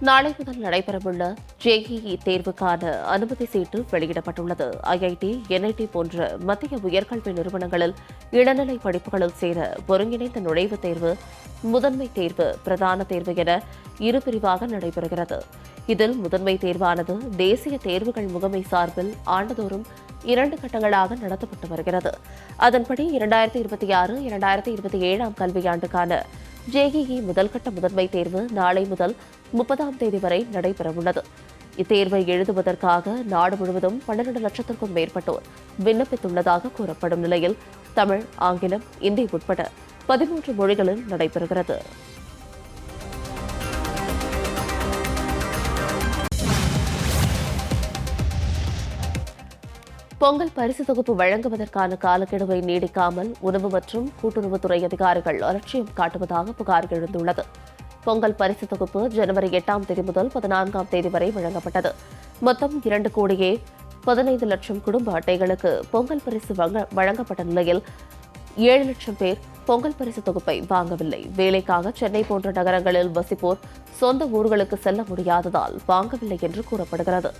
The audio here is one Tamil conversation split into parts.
நாளை முதல் நடைபெறவுள்ள ஜேஇஇ தேர்வுக்கான அனுமதி சீட்டு வெளியிடப்பட்டுள்ளது. ஐஐடி என்ஐடி போன்ற மத்திய உயர்கல்வி நிறுவனங்களில் இளநிலை படிப்புகளில் சேர ஒருங்கிணைந்த நுழைவுத் தேர்வு முதன்மை தேர்வு பிரதான தேர்வு என இரு பிரிவாக நடைபெறுகிறது. இதில் முதன்மை தேர்வானது தேசிய தேர்வுகள் முகமை சார்பில் ஆண்டுதோறும் இரண்டு கட்டங்களாக நடத்தப்பட்டு வருகிறது. அதன்படி இரண்டாயிரத்தி இருபத்தி ஆறு இரண்டாயிரத்தி இருபத்தி ஏழாம் கல்வியாண்டுக்கான ஜேஇஇ முதல்கட்ட முதன்மை தேர்வு நாளை முதல் முப்பதாம் தேதி வரை நடைபெறவுள்ளது. இத்தேர்வை எழுதுவதற்காக நாடு முழுவதும் பன்னிரண்டு லட்சத்திற்கும் மேற்பட்டோர் விண்ணப்பித்துள்ளதாக கூறப்படும் நிலையில் தமிழ் ஆங்கிலம் இந்தி உட்பட பதிமூன்று மொழிகளில் நடைபெறுகிறது. பொங்கல் பரிசு தொகுப்பு வழங்குவதற்கான காலக்கெடுவை நீடிக்காமல் உணவு மற்றும் கூட்டுறவுத்துறை அதிகாரிகள் அலட்சியம் காட்டுவதாக புகார் எழுந்துள்ளது. பொங்கல் பரிசு தொகுப்பு ஜனவரி எட்டாம் தேதி முதல் பதினான்காம் தேதி வரை வழங்கப்பட்டது. மொத்தம் இரண்டு கோடியே பதினைந்து லட்சம் குடும்ப அட்டைகளுக்கு பொங்கல் பரிசு வழங்க- வழங்கப்பட்ட நிலையில் ஏழு லட்சம் பேர் பொங்கல் பரிசு தொகுப்பை வாங்கவில்லை. வேலைக்காக சென்னை போன்ற நகரங்களில் வசிப்போர் சொந்த ஊர்களுக்கு செல்ல முடியாததால் வாங்கவில்லை என்று கூறப்படுகிறது.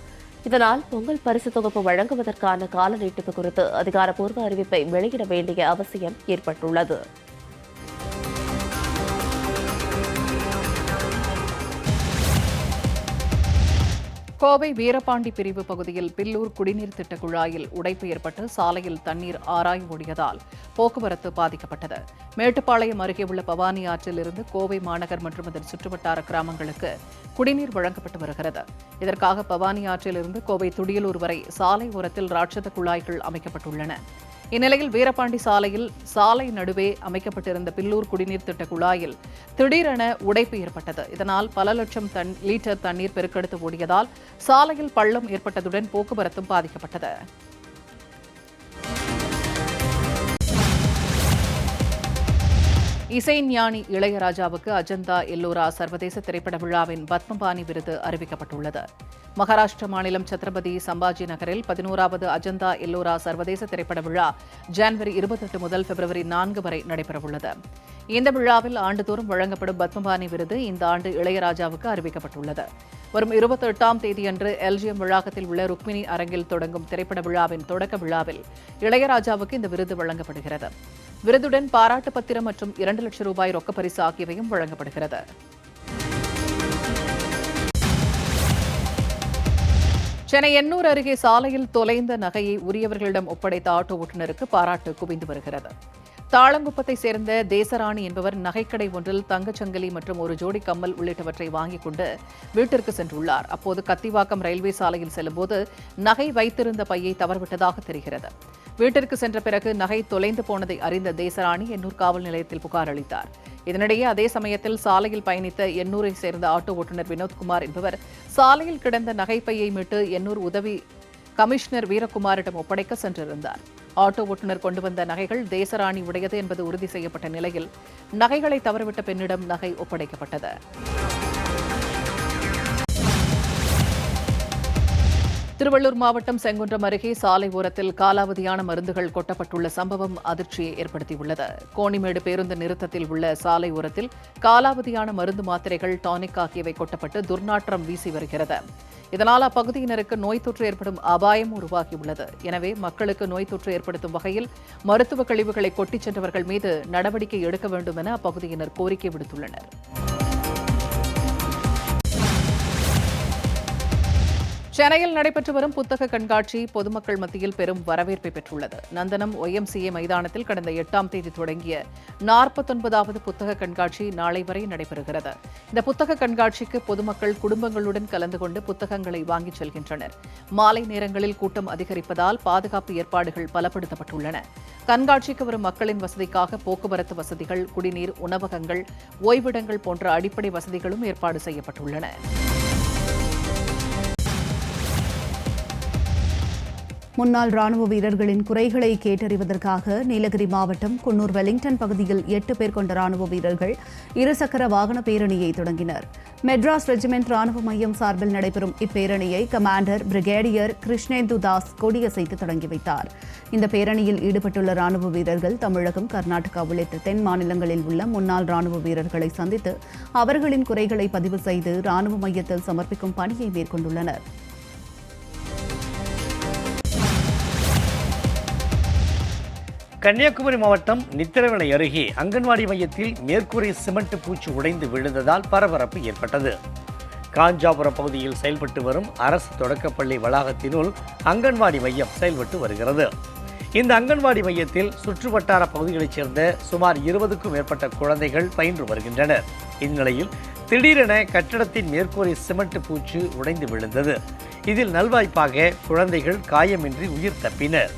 இதனால் பொங்கல் பரிசு தொகுப்பு வழங்குவதற்கான கால நீட்டிப்பு குறித்து அதிகாரப்பூர்வ அறிவிப்பை வெளியிட வேண்டிய அவசியம் ஏற்பட்டுள்ளது. கோவை வீரபாண்டி பிரிவு பகுதியில் பில்லூர் குடிநீர் திட்ட குழாயில் உடைப்பு ஏற்பட்டு சாலையில் தண்ணீர் ஆராய் ஓடியதால் போக்குவரத்து பாதிக்கப்பட்டது. மேட்டுப்பாளையம் அருகே உள்ள பவானி ஆற்றிலிருந்து கோவை மாநகர் மற்றும் அதன் சுற்றுவட்டார கிராமங்களுக்கு குடிநீர் வழங்கப்பட்டு வருகிறது. இதற்காக பவானி ஆற்றிலிருந்து கோவை துடியலூர் வரை சாலை ஓரத்தில் ராட்சத குழாய்கள் அமைக்கப்பட்டுள்ளன. இந்நிலையில் வீரபாண்டி சாலையில் சாலை நடுவே அமைக்கப்பட்டிருந்த பில்லூர் குடிநீர் திட்ட குழாயில் திடீரென உடைப்பு ஏற்பட்டது. இதனால் பல லட்சம் தன் லீட்டர் தண்ணீர் பெருக்கெடுத்து ஓடியதால் சாலையில் பள்ளம் ஏற்பட்டதுடன் போக்குவரத்தும் பாதிக்கப்பட்டது. இசை ஞானி இளையராஜாவுக்கு அஜந்தா எல்லோரா சர்வதேச திரைப்பட விழாவின் பத்மபாணி விருது அறிவிக்கப்பட்டுள்ளது. மகாராஷ்டிர மாநிலம் சத்ரபதி சம்பாஜி நகரில் பதினோராவது அஜந்தா எல்லோரா சர்வதேச திரைப்பட விழா ஜான்வரி இருபத்தெட்டு முதல் பிப்ரவரி நான்கு வரை நடைபெறவுள்ளது. இந்த விழாவில் ஆண்டுதோறும் வழங்கப்படும் பத்மபாணி விருது இந்த ஆண்டு இளையராஜாவுக்கு அறிவிக்கப்பட்டுள்ளது. வரும் இருபத்தி எட்டாம் தேதியன்று எல்ஜிஎம் வளாகத்தில் உள்ள ருக்மிணி அரங்கில் தொடங்கும் திரைப்பட விழாவின் தொடக்க விழாவில் இளையராஜாவுக்கு இந்த விருது வழங்கப்படுகிறது. விருதுடன் பாராட்டு பத்திரம் மற்றும் இரண்டு லட்சம் ரூபாய் ரொக்க பரிசு ஆகியவையும் வழங்கப்படுகிறது. சென்னை எண்ணூர் அருகே சாலையில் தொலைந்த நகையை உரியவர்களிடம் ஒப்படைத்த ஆட்டோ ஓட்டுநருக்கு பாராட்டு குவிந்து வருகிறது. தாளங்குப்பத்தை சேர்ந்த தேசராணி என்பவர் நகைக்கடை ஒன்றில் தங்கச்சங்கிலி மற்றும் ஒரு ஜோடி கம்மல் உள்ளிட்டவற்றை வாங்கிக் கொண்டு வீட்டிற்கு சென்றுள்ளார். அப்போது கத்திவாக்கம் ரயில்வே சாலையில் செல்லும்போது நகை வைத்திருந்த பையை தவறுவிட்டதாக தெரிகிறது. வீட்டிற்கு சென்ற பிறகு நகை தொலைந்து போனதை அறிந்த தேசராணி எண்ணூர் காவல் நிலையத்தில் புகார் அளித்தார். இதனிடையே அதே சமயத்தில் சாலையில் பயணித்த எண்ணூரை சேர்ந்த ஆட்டோ ஓட்டுநர் வினோத்குமார் என்பவர் சாலையில் கிடந்த நகைப்பையை மீட்டு எண்ணூர் உதவி கமிஷனர் வீரகுமாரிடம் ஒப்படைக்க சென்றிருந்தார். ஆட்டோ ஓட்டுநர் கொண்டு வந்த நகைகள் தேசராணி உடையது என்பது உறுதி செய்யப்பட்ட நிலையில் நகைகளை தவறவிட்ட பெண்ணிடம் நகை ஒப்படைக்கப்பட்டது. திருவள்ளூர் மாவட்டம் செங்குன்றம் அருகே சாலை ஓரத்தில் காலாவதியான மருந்துகள் கொட்டப்பட்டுள்ள சம்பவம் அதிர்ச்சியை ஏற்படுத்தியுள்ளது. கோணிமேடு பேருந்து நிறுத்தத்தில் உள்ள சாலை ஓரத்தில் காலாவதியான மருந்து மாத்திரைகள் டானிக் ஆகியவை கொட்டப்பட்டு துர்நாற்றம் வீசி வருகிறது. இதனால் அப்பகுதியினருக்கு நோய் தொற்று ஏற்படும் அபாயம் உருவாகியுள்ளது. எனவே மக்களுக்கு நோய் தொற்று ஏற்படுத்தும் வகையில் மருத்துவ கழிவுகளை கொட்டிச் சென்றவர்கள் மீது நடவடிக்கை எடுக்க வேண்டும் என அப்பகுதியினர் கோரிக்கை விடுத்துள்ளனர். சென்னையில் நடைபெற்று வரும் புத்தக கண்காட்சி பொதுமக்கள் மத்தியில் பெரும் வரவேற்பை பெற்றுள்ளது. நந்தனம் ஒய்எம்சிஏ மைதானத்தில் கடந்த எட்டாம் தேதி தொடங்கிய நாற்பத்தொன்பதாவது புத்தக கண்காட்சி நாளை வரை நடைபெறுகிறது. இந்த புத்தக கண்காட்சிக்கு பொதுமக்கள் குடும்பங்களுடன் கலந்து கொண்டு புத்தகங்களை வாங்கிச் செல்கின்றனர். மாலை நேரங்களில் கூட்டம் அதிகரிப்பதால் பாதுகாப்பு ஏற்பாடுகள் பலப்படுத்தப்பட்டுள்ளன. கண்காட்சிக்கு வரும் மக்களின் வசதிக்காக போக்குவரத்து வசதிகள் குடிநீர் உணவகங்கள் ஓய்விடங்கள் போன்ற அடிப்படை வசதிகளும் ஏற்பாடு செய்யப்பட்டுள்ளன. முன்னாள் ராணுவ வீரர்களின் குறைகளை கேட்டறிவதற்காக நீலகிரி மாவட்டம் குன்னூர் வெலிங்டன் பகுதியில் எட்டு பேர் கொண்ட ராணுவ வீரர்கள் இருசக்கர வாகன பேரணியை தொடங்கினர். மெட்ராஸ் ரெஜிமெண்ட் ராணுவ மையம் சார்பில் நடைபெறும் இப்பேரணியை கமாண்டர் பிரிகேடியர் கிருஷ்ணேந்து தாஸ் கொடியசைத்து தொடங்கி வைத்தார். இந்த பேரணியில் ஈடுபட்டுள்ள ராணுவ வீரர்கள் தமிழகம் கர்நாடகா உள்ளிட்ட தென் மாநிலங்களில் உள்ள முன்னாள் ராணுவ வீரர்களை சந்தித்து அவர்களின் குறைகளை பதிவு செய்து ராணுவ மையத்தில் சமர்ப்பிக்கும் பணியை மேற்கொண்டுள்ளனர். கன்னியாகுமரி மாவட்டம் நித்திரவிளை அருகே அங்கன்வாடி மையத்தில் மேற்கூரை சிமெண்ட் பூச்சி உடைந்து விழுந்ததால் பரபரப்பு ஏற்பட்டது. காஞ்சாபுரம் பகுதியில் செயல்பட்டு வரும் அரசு தொடக்கப்பள்ளி வளாகத்தினுள் அங்கன்வாடி மையம் செயல்பட்டு வருகிறது. இந்த அங்கன்வாடி மையத்தில் சுற்றுவட்டார பகுதிகளைச் சேர்ந்த சுமார் இருபதுக்கும் மேற்பட்ட குழந்தைகள் பயின்று வருகின்றனர். இந்நிலையில் திடீரென கட்டடத்தின் மேற்கூரை சிமெண்ட் பூச்சு உடைந்து விழுந்தது. இதில் நல்வாய்ப்பாக குழந்தைகள் காயமின்றி உயிர் தப்பினர்.